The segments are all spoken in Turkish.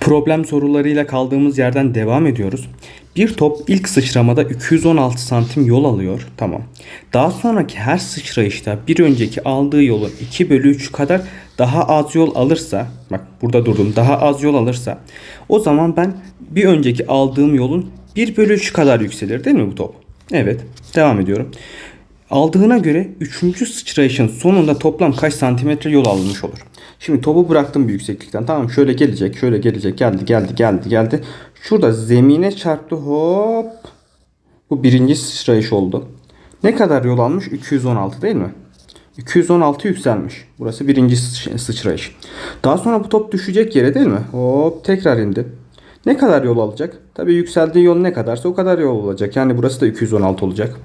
Problem sorularıyla kaldığımız yerden devam ediyoruz. Bir top ilk sıçramada 216 santim yol alıyor. Tamam. Daha sonraki her sıçrayışta bir önceki aldığı yolun 2 bölü 3 kadar daha az yol alırsa bak burada durdum daha az yol alırsa o zaman ben bir önceki aldığım yolun 1 bölü 3 kadar yükselir değil mi bu top? Evet. Devam ediyorum. Aldığına göre 3. sıçrayışın sonunda toplam kaç santimetre yol alınmış olur? Şimdi topu bıraktım bir yükseklikten. Tamam şöyle gelecek, şöyle gelecek. Geldi, geldi, geldi, geldi. Şurada zemine çarptı hop. Bu birinci sıçrayış oldu. Ne kadar yol almış? 216 değil mi? 216 yükselmiş. Burası birinci sıç- sıçrayış. Daha sonra bu top düşecek yere değil mi? Hop tekrar indi. Ne kadar yol alacak? Tabii yükseldiği yol ne kadarsa o kadar yol olacak. Yani burası da 216 olacak.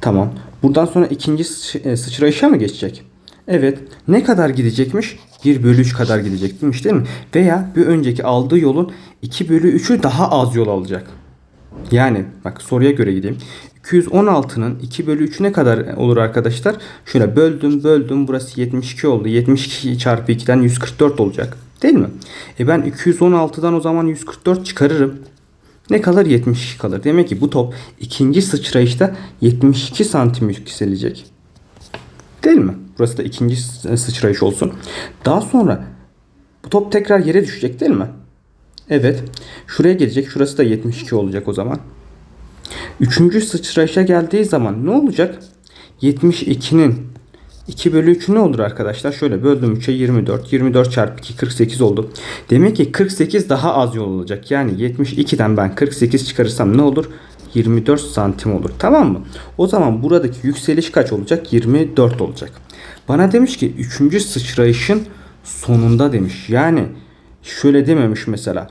Tamam. Buradan sonra ikinci e, sıçrayışa mı geçecek? Evet. Ne kadar gidecekmiş? 1 bölü 3 kadar gidecekmiş değil mi? Veya bir önceki aldığı yolun 2 bölü 3'ü daha az yol alacak. Yani bak soruya göre gideyim. 216'nın 2 bölü 3'ü ne kadar olur arkadaşlar? Şöyle böldüm böldüm burası 72 oldu. 72 çarpı 2'den 144 olacak. Değil mi? E ben 216'dan o zaman 144 çıkarırım. Ne kalır? 72 kalır. Demek ki bu top ikinci sıçrayışta 72 santim yükselecek. Değil mi? Burası da ikinci sı- sıçrayış olsun. Daha sonra bu top tekrar yere düşecek değil mi? Evet. Şuraya gelecek. Şurası da 72 olacak o zaman. Üçüncü sıçrayışa geldiği zaman ne olacak? 72'nin 2 bölü 3'ü ne olur arkadaşlar? Şöyle böldüm 3'e 24. 24 çarpı 2 48 oldu. Demek ki 48 daha az yol olacak. Yani 72'den ben 48 çıkarırsam ne olur? 24 santim olur. Tamam mı? O zaman buradaki yükseliş kaç olacak? 24 olacak. Bana demiş ki 3. sıçrayışın sonunda demiş. Yani şöyle dememiş mesela.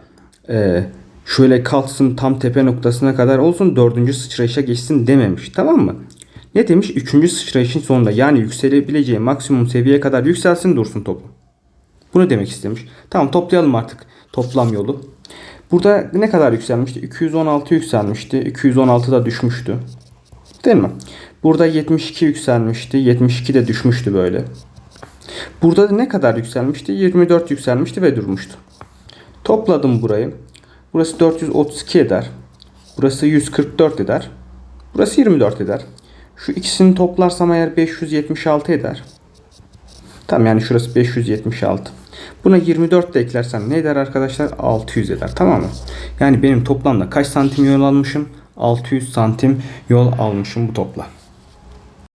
Eee şöyle kalksın tam tepe noktasına kadar olsun dördüncü sıçrayışa geçsin dememiş. Tamam mı? Ne demiş? Üçüncü sıçrayışın sonunda yani yükselebileceği maksimum seviyeye kadar yükselsin dursun topu. Bunu demek istemiş. Tamam toplayalım artık toplam yolu. Burada ne kadar yükselmişti? 216 yükselmişti. 216 da düşmüştü. Değil mi? Burada 72 yükselmişti. 72 de düşmüştü böyle. Burada ne kadar yükselmişti? 24 yükselmişti ve durmuştu. Topladım burayı. Burası 432 eder. Burası 144 eder. Burası 24 eder. Şu ikisini toplarsam eğer 576 eder. Tamam yani şurası 576. Buna 24 de eklersem ne eder arkadaşlar? 600 eder. Tamam mı? Yani benim toplamda kaç santim yol almışım? 600 santim yol almışım bu topla.